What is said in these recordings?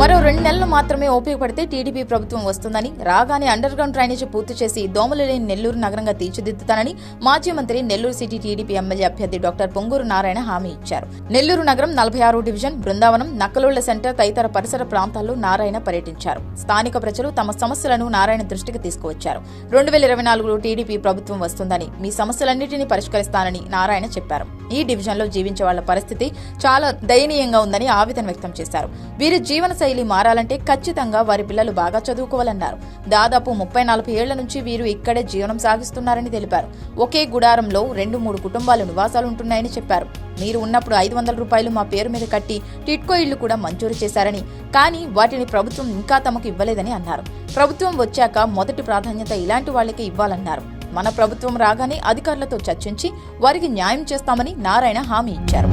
మరో రెండు నెలలు మాత్రమే ఉపయోగపడితే టీడీపీ ప్రభుత్వం వస్తుందని రాగానే అండర్ గ్రౌండ్ డ్రైనేజీ పూర్తి చేసి దోమలు లేని నెల్లూరు నగరంగా తీర్చిదిద్దుతానని మాజీ మంత్రి నెల్లూరు సిటీ టీడీపీ ఎమ్మెల్యే అభ్యర్థి డాక్టర్ పొంగూరు నారాయణ హామీ ఇచ్చారు. నెల్లూరు నగరం నలభై ఆరు డివిజన్ బృందావనం నక్కలోళ్ళ సెంటర్ తదితర పరిసర ప్రాంతాల్లో నారాయణ పర్యటించారు. స్థానిక ప్రజలు తమ సమస్యలను నారాయణ దృష్టికి తీసుకువచ్చారు. రెండు వేల ఇరవై నాలుగులో టీడీపీ ప్రభుత్వం వస్తుందని మీ సమస్యలన్నింటినీ పరిష్కరిస్తానని నారాయణ చెప్పారు. ఈ డివిజన్లో జీవించే వాళ్ళ పరిస్థితి చాలా దయనీయంగా ఉందని ఆవేదన వ్యక్తం చేశారు. వీరి జీవన శైలి మారాలంటే ఖచ్చితంగా వారి పిల్లలు బాగా చదువుకోవాలన్నారు. దాదాపు ముప్పై నలభై ఏళ్ళ నుంచి వీరు ఇక్కడే జీవనం సాగిస్తున్నారని తెలిపారు. ఒకే గుడారంలో రెండు మూడు కుటుంబాలు నివాసాలు ఉంటున్నాయని చెప్పారు. మీరు ఉన్నప్పుడు ఐదు వందల రూపాయలు మా పేరు మీద కట్టి టిట్కో ఇళ్ళు కూడా మంజూరు చేశారని కానీ వాటిని ప్రభుత్వం ఇంకా తమకు ఇవ్వలేదని అన్నారు. ప్రభుత్వం వచ్చాక మొదటి ప్రాధాన్యత ఇలాంటి వాళ్ళకి ఇవ్వాలన్నారు. మన ప్రభుత్వం రాగానే అధికారులతో చర్చించి వారికి న్యాయం చేస్తామని నారాయణ హామీ ఇచ్చారు.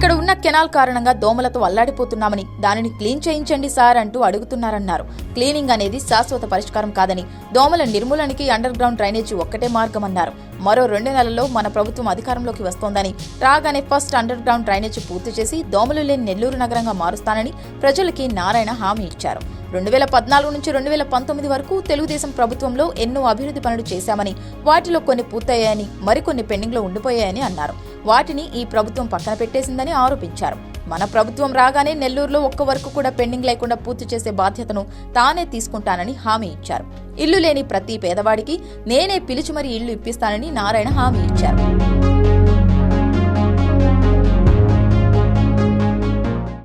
ఇక్కడ ఉన్న కెనాల్ కారణంగా దోమలతో అల్లాడిపోతున్నామని దానిని క్లీన్ చేయించండి సార్ అంటూ అడుగుతున్నారన్నారు. క్లీనింగ్ అనేది శాశ్వత పరిష్కారం కాదని దోమల నిర్మూలనకి అండర్ గ్రౌండ్ డ్రైనేజీ ఒక్కటే మార్గమన్నారు. మరో రెండు నెలల్లో మన ప్రభుత్వం అధికారంలోకి వస్తోందని రాగానే ఫస్ట్ అండర్ గ్రౌండ్ డ్రైనేజీ పూర్తి చేసి దోమలు లేని నెల్లూరు నగరంగా మారుస్తానని ప్రజలకి నారాయణ హామీ ఇచ్చారు. రెండు వేల పద్నాలుగు నుంచి రెండు వేల పంతొమ్మిది వరకు తెలుగుదేశం ప్రభుత్వంలో ఎన్నో అభివృద్ధి పనులు చేశామని వాటిలో కొన్ని పూర్తయ్యాయని మరికొన్ని పెండింగ్లో ఉండిపోయాయని అన్నారు. వాటిని ఈ ప్రభుత్వం పక్కన పెట్టేసిందని ఆరోపించారు. మన ప్రభుత్వం రాగానే నెల్లూరులో ఒక్క వరకు కూడా పెండింగ్ లేకుండా పూర్తి చేసే బాధ్యతను తానే తీసుకుంటానని హామీ ఇచ్చారు. ఇల్లు లేని ప్రతి పేదవాడికి నేనే పిలిచి మరీ ఇల్లు ఇప్పిస్తానని నారాయణ హామీ ఇచ్చారు.